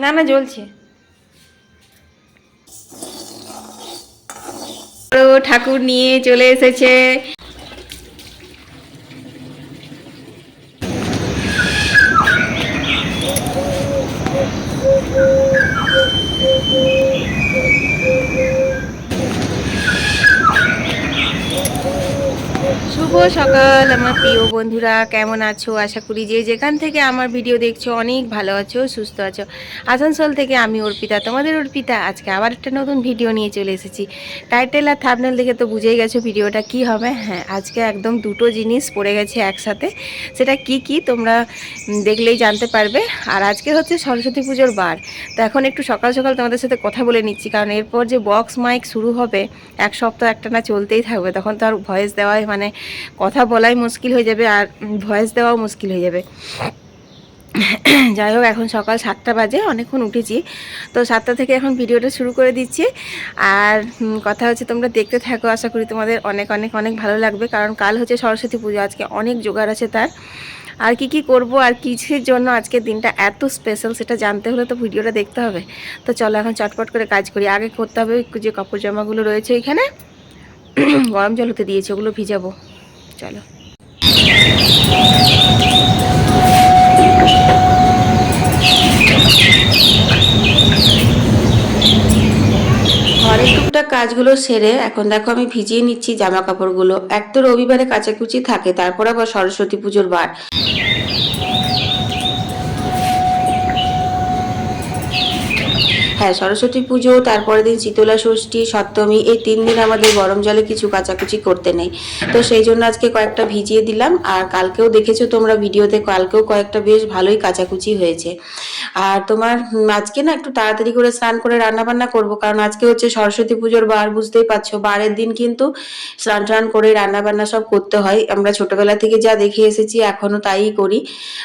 না না জ্বলছে। ঠাকুর নিয়ে চলে এসেছে। শুভ সকাল, আমার প্রিয় বন্ধুরা, কেমন আছো? আশা করি যে যেখান থেকে আমার ভিডিও দেখছ, অনেক ভালো আছো, সুস্থ আছো। আসানসোল থেকে আমি অর্পিতা, তোমাদের অর্পিতা, আজকে আবার একটা নতুন ভিডিও নিয়ে চলে এসেছি। টাইটেল আর থাবনেল দেখে তো বুঝেই গেছো ভিডিওটা কি হবে। হ্যাঁ আজকে একদম দুটো জিনিস পড়ে গেছে একসাথে। সেটা কি কি তোমরা দেখলেই জানতে পারবে। আর আজকে হচ্ছে সরস্বতী পুজোর বার। তো এখন একটু সকাল সকাল তোমাদের সাথে কথা বলে নিচ্ছি, কারণ এরপর যে বক্স মাইক শুরু হবে, এক সপ্তাহ একটা না চলতেই থাকবে, তখন তো আর ভয়েস দেওয়াই মানে কথা বলাই মুশকিল হয়ে যাবে আর ভয়েস দেওয়াও মুশকিল হয়ে যাবে। যাই হোক, এখন সকাল সাতটা বাজে, অনেকক্ষণ উঠেছি। তো সাতটা থেকে এখন ভিডিওটা শুরু করে দিচ্ছি। আর কথা হচ্ছে তোমরা দেখতে থাকো, আশা করি তোমাদের অনেক অনেক অনেক ভালো লাগবে। কারণ কাল হচ্ছে সরস্বতী পুজো, আজকে অনেক জোগাড় আছে তার। আর কি কি করব আর কিসের জন্য আজকের দিনটা এত স্পেশাল সেটা জানতে হলে তো ভিডিওটা দেখতে হবে। তো চলো এখন চটপট করে কাজ করি। আগে করতে হবে যে কাপড় জামাগুলো রয়েছে এখানে। গরম জল হতে দিয়েছে, ওগুলো ভিজাবো। চলো। ঘরের টুকটাক কাজগুলো সেরে এখন দেখো আমি ভিজিয়ে নিচ্ছি জামা কাপড়গুলো এক তো রবিবারে কাচাকুচি থাকে, তারপর আবার সরস্বতী পুজোর বার। হ্যাঁ সরস্বতী পুজো, তারপরের দিন শীতলা ষষ্ঠী, সপ্তমী, এই তিন দিন আমাদের গরম জলে কিছু কাচাকুচি করতে নেই। তো সেই জন্য আজকে কয়েকটা ভিজিয়ে দিলাম, আর কালকেও দেখেছ তোমরা ভিডিওতে, কালকেও কয়েকটা বেশ ভালোই কাচাকুচি হয়েছে। আর তোমার আজকে না একটু তাড়াতাড়ি করে স্নান করে রান্না বান্না করব, কারণ আজকে হচ্ছে সরস্বতী পুজোর বার, বুঝতেই পারছ। বারের দিন কিন্তু স্নান টান করে রান্না বান্না সব করতে হয়। আমরা ছোটবেলা থেকে যা দেখে এসেছি, এখনও তাই করি।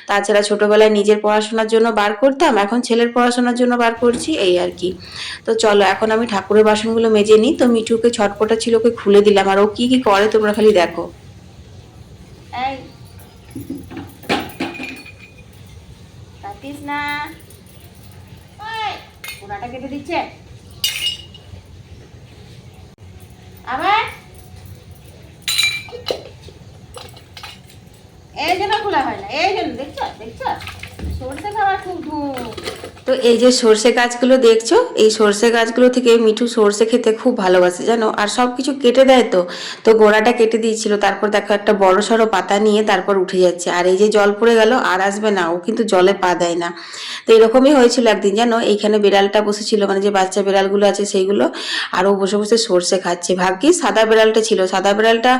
তাছাড়া ছোটবেলায় নিজের পড়াশোনার জন্য বার করতাম, এখন ছেলের পড়াশোনার জন্য বার করছি, এই আর কি তো চলো, এখন আমি ঠাকুরের বাসনগুলো মেজে নিই। তো মিঠুকে ছটপটা ছিল, ওকে খুলে দিলাম। আর ও কি কি করে, তোমরা খালি দেখো। এই খোলা হয় না, এই জন্য দেখছ দেখছ? সরষে খাবার খুব ধুম তো এই যে সর্ষে গাছগুলো দেখছ, এই সর্ষে গাছগুলো থেকে মিঠু সর্ষে খেতে খুব ভালোবাসে, জানো? আর সব কিছু কেটে দেয় তো। তো গোড়াটা কেটে দিয়েছিল, তারপর দেখো একটা বড় সড়ো পাতা নিয়ে তারপর উঠে যাচ্ছে। আর এই যে জল পড়ে গেল, আর আসবে না, ও কিন্তু জলে পা দেয় না। তো এরকমই হয়েছিল একদিন, জানো? এইখানে বিড়ালটা বসেছিল মানে যে বাচ্চা বিড়ালগুলো আছে সেইগুলো, আর ও বসে বসে সর্ষে খাচ্ছে। ভাগ্যিস সাদা বিড়ালটা ছিল, সাদা বিড়ালটা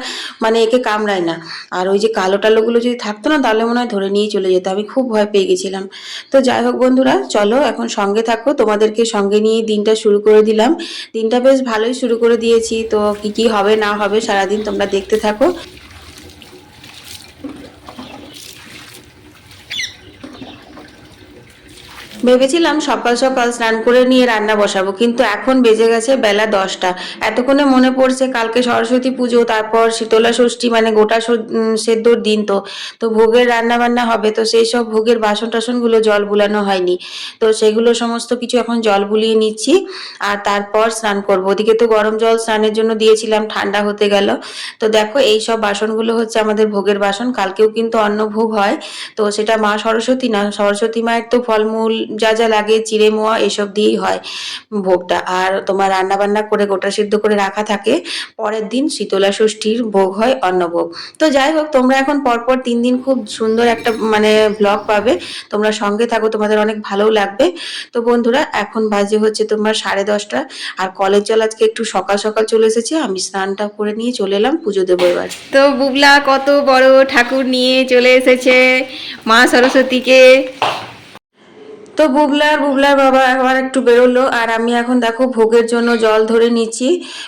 মানে একে কামড়ায় না। আর ওই যে কালো টালোগুলো যদি থাকতো না, তাহলে মনে হয় ধরে নিয়ে চলে যেত, আমি খুব ভয় পেয়ে গেছিলাম। তো যাই হোক বন্ধুরা, চলো এখন সঙ্গে থাকো, তোমাদেরকে সঙ্গে নিয়ে দিনটা শুরু করে দিলাম। দিনটা বেশ ভালোই শুরু করে দিয়েছি, তো কি কি হবে না হবে সারাদিন তোমরা দেখতে থাকো। ভেবেছিলাম সকাল সকাল স্নান করে নিয়ে রান্না বসাবো, কিন্তু এখন বেজে গেছে বেলা দশটা। এতক্ষণে মনে পড়ছে কালকে সরস্বতী পুজো, তারপর শীতলা ষষ্ঠী মানে গোটা সেদ্ধর দিন তো। তো ভোগের রান্না বান্না হবে, তো সেই সব ভোগের বাসন টাসনগুলো জল বুলানো হয়নি। তো সেগুলো সমস্ত কিছু এখন জল বুলিয়ে নিচ্ছি, আর তারপর স্নান করব। ওদিকে তো গরম জল স্নানের জন্য দিয়েছিলাম, ঠান্ডা হতে গেল। তো দেখো, এই সব বাসনগুলো হচ্ছে আমাদের ভোগের বাসন, কালকেও কিন্তু অন্ন ভোগ হয়। তো সেটা মা সরস্বতী না, সরস্বতী মায়ের তো ফলমূল যা যা লাগে চিড়ে মোয়া এসব দিয়েই হয় ভোগটা। আর তোমার রান্না বান্না করে গোটা সিদ্ধ করে রাখা থাকে, পরের দিন শীতলা ষষ্ঠীর ভোগ হয় অন্নভোগ। তো যাই হোক, তোমরা এখন পরপর তিন দিন খুব সুন্দর একটা মানে ব্লগ পাবে। তোমরা সঙ্গে থাকো, তোমাদের অনেক ভালোও লাগবে। তো বন্ধুরা, এখন বাজে হচ্ছে তোমার সাড়ে দশটা। আর কলেজ জল আজকে একটু সকাল সকাল চলে এসেছে। আমি স্নানটা করে নিয়ে চলে এলাম পুজো দেবো এবার। তো বুবলা কত বড় ঠাকুর নিয়ে চলে এসেছে মা সরস্বতীকে। তো বুবলার বুবলার বাবা আবার একটু বেরোলো আর আমি এখন দেখো ভোগের জন্য জল ধরে নিচ্ছি।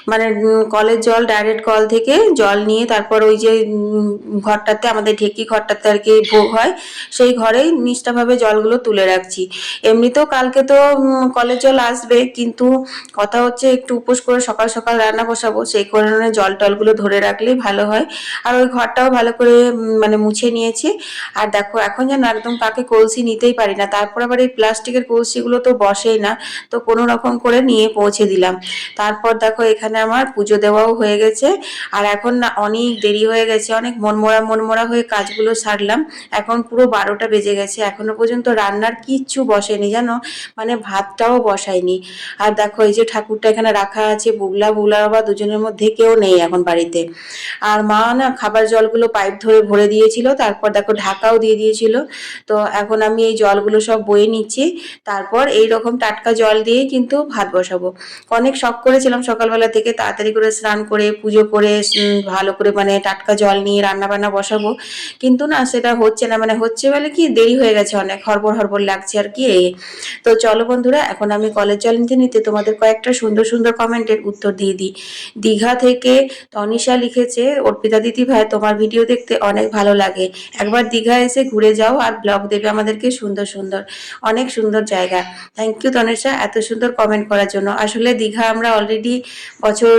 মানে কলের জল ডাইরেক্ট কল থেকে জল নিয়ে তারপর ওই যে ঘরটাতে, আমাদের ঢেকি ঘরটাতে আর কি ভোগ হয়, সেই ঘরেই নিষ্ঠাভাবে জলগুলো তুলে রাখছি। এমনিতেও কালকে তো কলের জল আসবে, কিন্তু কথা হচ্ছে একটু উপোস করে সকাল সকাল রান্না বসাবো, সেই কারণে জল টলগুলো ধরে রাখলেই ভালো হয়। আর ওই ঘরটাও ভালো করে মানে মুছে নিয়েছি। আর দেখো, এখন যেন একদম কাকে কলসি নিতেই পারি না, তারপর আবার এই প্লাস্টিকের কলসিগুলো তো বসেই না, তো কোনো রকম করে নিয়ে পৌঁছে দিলাম। তারপর দেখো এখানে আমার পুজো দেওয়াও হয়ে গেছে, আর এখন না অনেক দেরি হয়ে গেছে, অনেক মনমরা মনমরা হয়ে কাজগুলো সারলাম। এখন পুরো বারোটা বেজে গেছে, এখনও পর্যন্ত রান্নার কিচ্ছু বসেনি, জানো? মানে ভাতটাও বসায়নি। আর দেখো এই যে ঠাকুরটা এখানে রাখা আছে বুগলা বুগলা বাবা দুজনের মধ্যে কেউ নেই এখন বাড়িতে। আর মা না খাবার জলগুলো পাইপ ধরে ভরে দিয়েছিল, তারপর দেখো ঢাকাও দিয়ে দিয়েছিল। তো এখন আমি এই জলগুলো সব বয়ে নিচ্ছি। তারপর এই রকম টাটকা জল দিয়ে কিন্তু ভাত বসাবো। অনেক শখ করেছিলাম সকালবেলা থেকে তাড়াতাড়ি করে স্নান করে, পুজো করে ভালো করে মানে টাটকা জল নিয়ে রান্না বান্না বসাবো। কিন্তু না, সেটা হচ্ছে না মানে হচ্ছে বলে কি, দেরি হয়ে গেছে অনেক, হড়বড় হড়বড় লাগছে আর কি এই। তো চলো বন্ধুরা, এখন আমি কলেজ জল নিতে নিতে তোমাদের কয়েকটা সুন্দর সুন্দর কমেন্টের উত্তর দিয়ে দিই। দীঘা থেকে তনিশা লিখেছে, অর্পিতা দিদি ভাই, তোমার ভিডিও দেখতে অনেক ভালো লাগে। একবার দীঘা এসে ঘুরে যাও আর ব্লগ দেবে আমাদেরকে সুন্দর সুন্দর। অনেক সুন্দর জায়গা। থ্যাংক ইউ তনেশা, এত সুন্দর কমেন্ট করার জন্য। আসলে দীঘা আমরা অলরেডি বছর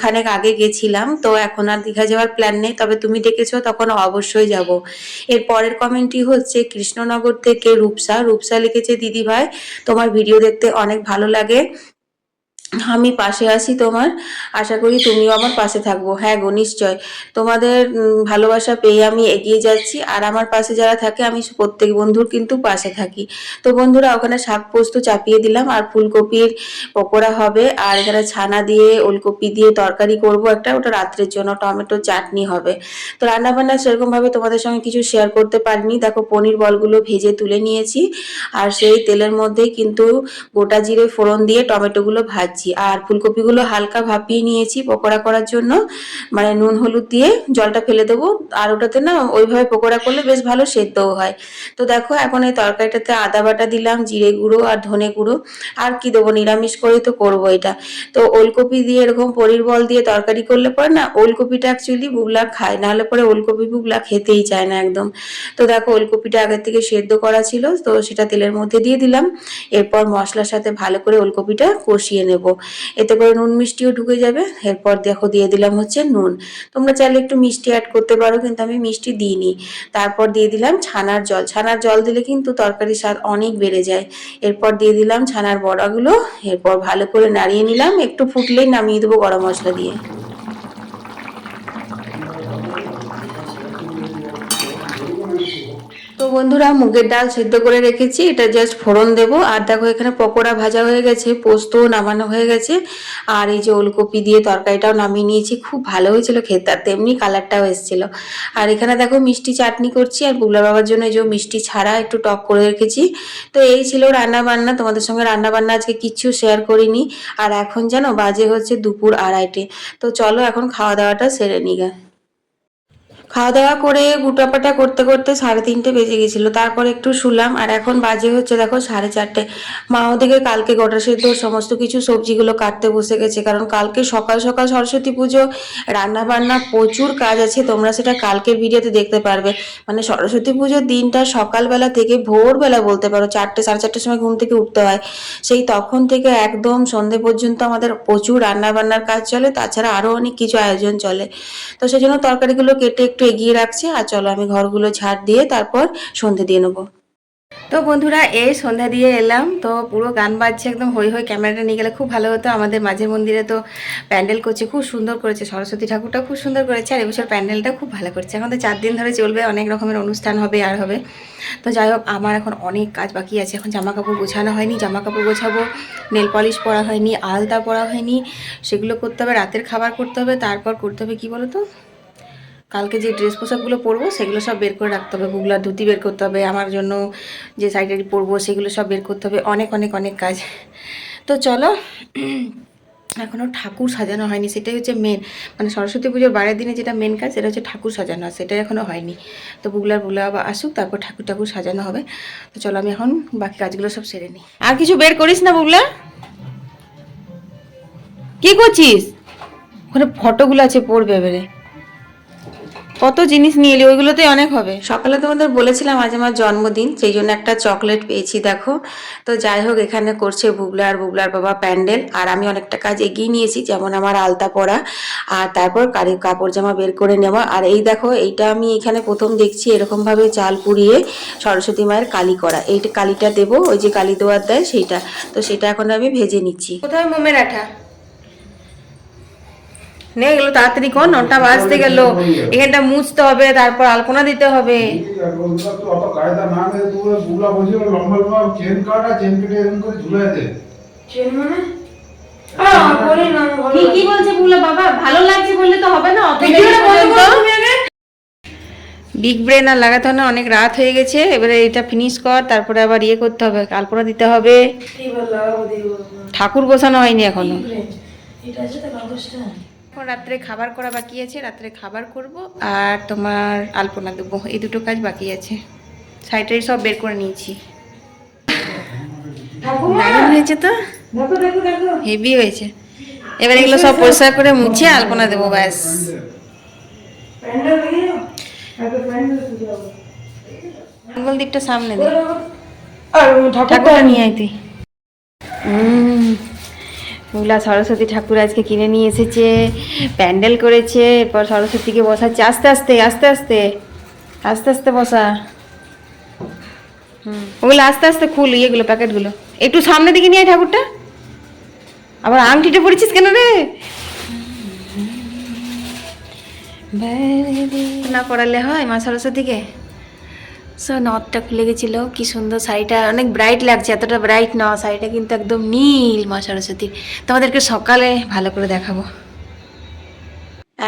খানেক আগে গেছিলাম, তো এখন আর দীঘা যাওয়ার প্ল্যান নেই, তবে তুমি ডেকেছো, তখন অবশ্যই যাব। এর পরের কমেন্টটি হচ্ছে কৃষ্ণনগর থেকে রূপসা। রূপসা লিখেছে, দিদি ভাই, তোমার ভিডিও দেখতে অনেক ভালো লাগে। আমি পাশে আছি তোমার। আশা করি তুমিও আমার পাশে থাকব। হ্যাঁ গো, নিশ্চয়। তোমাদের ভালোবাসা পেয়ে আমি এগিয়ে যাচ্ছি। আর আমার পাশে যারা থাকে, আমি প্রত্যেক বন্ধুর কিন্তু পাশে থাকি। তো বন্ধুরা, ওখানে শাক পোস্ত চাপিয়ে দিলাম। আর ফুলকপির পকোড়া হবে। আর এখানে ছানা দিয়ে, ওলকপি দিয়ে তরকারি করব একটা। ওটা রাত্রের জন্য। টমেটো চাটনি হবে। তো রান্নাবান্না সেরকমভাবে তোমাদের সঙ্গে কিছু শেয়ার করতে পারিনি। দেখো, পনির বলগুলো ভেজে তুলে নিয়েছি। আর সেই তেলের মধ্যেই কিন্তু গোটা জিরে ফোড়ন দিয়ে টমেটোগুলো ভাজছি। আর ফুলকপিগুলো হালকা ভাপিয়ে নিয়েছি পকোড়া করার জন্য। মানে নুন, হলুদ দিয়ে জলটা ফেলে দেবো। আর ওটাতে না ওইভাবে পকোড়া করলে বেশ ভালো সেদ্ধও হয়। তো দেখো, এখন এই তরকারিটাতে আদা বাটা দিলাম, জিরে গুঁড়ো আর ধনে গুঁড়ো। আর কি দেবো? নিরামিষ করেই তো করব এটা। তো ওলকপি দিয়ে এরকম পনির বল দিয়ে তরকারি করলে পরে না ওলকপিটা অ্যাকচুয়ালি বুগলা খায়। নাহলে পরে ওলকপি বুগলা খেতেই চায় না একদম। তো দেখো, ওলকপিটা আগের থেকে সেদ্ধ করা ছিল। তো সেটা তেলের মধ্যে দিয়ে দিলাম। এরপর মশলার সাথে ভালো করে ওলকপিটা কষিয়ে নেব। এতে করে নুন মিষ্টিও ঢুকে যাবে। এরপর দেখো দিয়ে দিলাম হচ্ছে নুন। তোমরা চাইলে একটু মিষ্টি অ্যাড করতে পারো, কিন্তু আমি মিষ্টি দিইনি। তারপর দিয়ে দিলাম ছানার জল। ছানার জল দিলে কিন্তু তরকারির স্বাদ অনেক বেড়ে যায়। এরপর দিয়ে দিলাম ছানার বড়াগুলো। এরপর ভালো করে নাড়িয়ে নিলাম। একটু ফুটলেই নামিয়ে দেবো গরম মশলা দিয়ে। তো বন্ধুরা, মুগের ডাল সেদ্ধ করে রেখেছি। এটা জাস্ট ফোড়ন দেবো। আর দেখো, এখানে পকোড়া ভাজা হয়ে গেছে, পোস্ত নামানো হয়ে গেছে। আর এই যে ওলকপি দিয়ে তরকারিটাও নামিয়ে নিয়েছি। খুব ভালো হয়েছিল খেতে, আর তেমনি কালারটাও এসেছিল। আর এখানে দেখো, মিষ্টি চাটনি করছি। আর বুগলা বাবার জন্য যে মিষ্টি ছাড়া একটু টক করে রেখেছি। তো এই ছিল রান্না বান্না তোমাদের সঙ্গে রান্না বান্না আজকে কিচ্ছু শেয়ার করিনি। আর এখন জানো, বাজে হচ্ছে দুপুর আড়াইটে। তো চলো, এখন খাওয়া দাওয়াটা সেরে নিগা খাওয়া দাওয়া করে গুটাপাটা করতে করতে সাড়ে তিনটে বেজে গেছিল। তারপর একটু শুলাম আর এখন বাজে হচ্ছে দেখো সাড়ে চারটে। মা ওদিকে কালকে গোটা সেদ্ধ সমস্ত কিছু সবজিগুলো কাটতে বসে গেছে। কারণ কালকে সকাল সকাল সরস্বতী পুজো রান্না বান্না প্রচুর কাজ আছে। তোমরা সেটা কালকের ভিডিওতে দেখতে পারবে। মানে সরস্বতী পুজোর দিনটা সকালবেলা থেকে ভোরবেলা বলতে পারো, চারটে, সাড়ে চারটের সময় ঘুম থেকে উঠতে হয়। সেই তখন থেকে একদম সন্ধে পর্যন্ত আমাদের প্রচুর রান্না বান্নার কাজ চলে। তাছাড়া আরও অনেক কিছু আয়োজন চলে। তো সেই জন্য তরকারিগুলো কেটে একটু এগিয়ে রাখছি, আর চলো আমি ঘরগুলো ঝাড় দিয়ে তারপর সন্ধে দিয়ে নেব। তো বন্ধুরা, এই সন্ধ্যা দিয়ে এলাম। তো পুরো গান বাজছে একদম, হই হই ক্যামেরাটা নিয়ে গেলে খুব ভালো হতো। আমাদের মাঝের মন্দিরে তো প্যান্ডেল করছে, খুব সুন্দর করেছে। সরস্বতী ঠাকুরটা খুব সুন্দর করেছে, আর এবছর প্যান্ডেলটা খুব ভালো করছে। এখন তো চার দিন ধরে চলবে, অনেক রকমের অনুষ্ঠান হবে, আর হবে। তো যাই হোক, আমার এখন অনেক কাজ বাকি আছে। এখন জামা কাপড় গোছানো হয়নি জামা কাপড় গোছাবো, নেল পলিশ পরা হয়নি, আলতা পরা হয়নি। সেগুলো করতে হবে, রাতের খাবার করতে হবে, তারপর করতে হবে কি বলো তো কালকে যে ড্রেস পোশাকগুলো পরবো, সেগুলো সব বের করে রাখতে হবে। বুগলার ধুতি বের করতে হবে, আমার জন্য যে শাড়িটারি পরবো, সেগুলো সব বের করতে হবে। অনেক অনেক অনেক কাজ। তো চলো এখনও ঠাকুর সাজানো হয়নি, সেটাই হচ্ছে মেন মানে সরস্বতী পুজোর বারের দিনে যেটা মেন কাজ, সেটা হচ্ছে ঠাকুর সাজানো, আর সেটাই এখনও হয়নি। তো বুগলার বুগলা বা আসুক, তারপর ঠাকুর ঠাকুর সাজানো হবে। তো চলো আমি এখন বাকি কাজগুলো সব সেরে নিই। আর কিছু বের করিস না বুগলা? কি করছিস? ওখানে ফটোগুলো আছে, পড়বে এবারে। কত জিনিস নিয়ে এলি ওইগুলোতে অনেক হবে। সকালে তোমাদের বলেছিলাম আজ আমার জন্মদিন সেই জন্য একটা চকলেট পেয়েছি দেখো। তো যাই হোক এখানে করছে বুবলা আর বুবলার বাবা প্যান্ডেল আর আমি অনেকটা কাজ এগিয়ে নিয়েছি যেমন আমার আলতা পরা আর তারপর কারি কাপড় জামা বের করে নেওয়া। আর এই দেখো এইটা আমি এখানে প্রথম দেখছি এরকমভাবে চাল পুড়িয়ে সরস্বতী মায়ের কালি করা। এইটা কালিটা দেবো ওই যে কালি দেওয়ার দেয় সেইটা। তো সেটা এখন আমি ভেজে নিচ্ছি। কোথায় মোমের আঠা? নে গেলো তাড়াতাড়ি কর নটা বাজতে গেল। এখানটা মুছতে হবে তারপর আলপনা দিতে হবে। ওগুলো তো অত কায়দা না মেরে তুই বুলা বলছিল লম্বা লম্বা চেন কাট আর চেন কেটে এরকম করে ঝুলাই দে কি কি বলছে বুলা বাবা ভালো লাগছে বললে তো হবে না বিগ ব্রেন আর লাগাতে হবে না অনেক রাত হয়ে গেছে এবারে এটা ফিনিশ কর তারপরে আবার ইয়ে করতে হবে আলপনা দিতে হবে। ঠাকুর বসানো হয়নি এখনও। এখন রাত্রে খাবার করা বাকি আছে রাত্রে খাবার করব। আর তোমার আলপনা দেবো এই দুটো কাজ বাকি আছে। সাইডে সব বের করে নিয়েছি। দারুণ হয়েছে তো? হেভি হয়েছে। এবার এগুলো সব পরিষ্কার করে মুছে আলপনা দেবো ব্যাস। মঙ্গল দ্বীপটা সামনে দে। ঠাকুরটা নিয়ে আয় তুই। হুম মূলা সরস্বতী ঠাকুর আজকে কিনে নিয়ে এসেছে প্যান্ডেল করেছে এরপর সরস্বতীকে বসাচ্ছে আস্তে আস্তে আস্তে আস্তে আস্তে আস্তে বসা। হুম ওগুলো আস্তে আস্তে খুল ইয়েগুলো প্যাকেটগুলো। একটু সামনে দিকে নিয়ে ঠাকুরটা। আবার আংটিটা পড়েছিস কেন রে? না করালে হয় মা সরস্বতীকে? সো নথটা খুলে গেছিল, কী সুন্দর শাড়িটা, অনেক ব্রাইট লাগছে, এতটা ব্রাইট না, শাড়িটা কিন্তু একদম নীল মা সরস্বতীর তোমাদেরকে সকালে ভালো করে দেখাবো।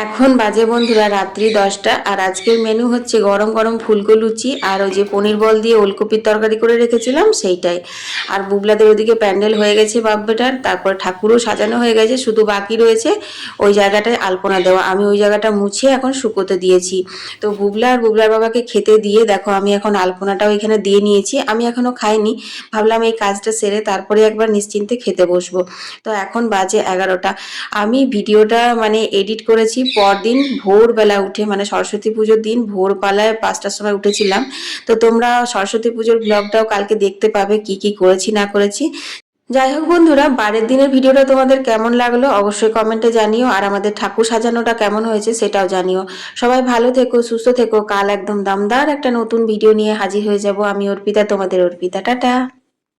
এখন বাজে বন্ধুরা, রাত্রি দশটা, আর আজকের মেনু হচ্ছে গরম গরম ফুলকো লুচি, আর ওই যে পনির বল দিয়ে ওলকপির তরকারি করে রেখেছিলাম সেইটাই। আর বুবলাদের ওদিকে প্যান্ডেল হয়ে গেছে বাব্বেটার তারপর ঠাকুরও সাজানো হয়ে গেছে, শুধু বাকি রয়েছে ওই জায়গাটায় আলপনা দেওয়া। আমি ওই জায়গাটা মুছে এখন শুকোতে দিয়েছি। তো বুবলা আর বুবলার বাবাকে খেতে দিয়ে দেখো, আমি এখন আলপনাটাও এখানে দিয়ে নিয়েছি। আমি এখনও খাইনি, ভাবলাম এই কাজটা সেরে তারপরে একবার নিশ্চিন্তে খেতে বসবো। তো এখন বাজে এগারোটা। আমি ভিডিওটা মানে এডিট করেছি পরদিন ভোরবেলা উঠে মানে সরস্বতী পুজোর দিন ভোরবেলায় পাঁচটার সময় উঠেছিলাম। তো তোমরা সরস্বতী পুজোর ব্লগটাও কালকে দেখতে পাবে কি কি করেছি, না করেছি। যাই হোক বন্ধুরা, বারের দিনের ভিডিওটা তোমাদের কেমন লাগল অবশ্যই কমেন্টে জানিও। আর আমাদের ঠাকুর সাজানোটা কেমন হয়েছে সেটাও জানিও। সবাই ভালো থেকো, সুস্থ থেকো। কাল একদম দামদার একটা নতুন ভিডিও নিয়ে হাজির হয়ে যাব। আমি অর্পিতা, তোমাদের অর্পিতা। টাটা!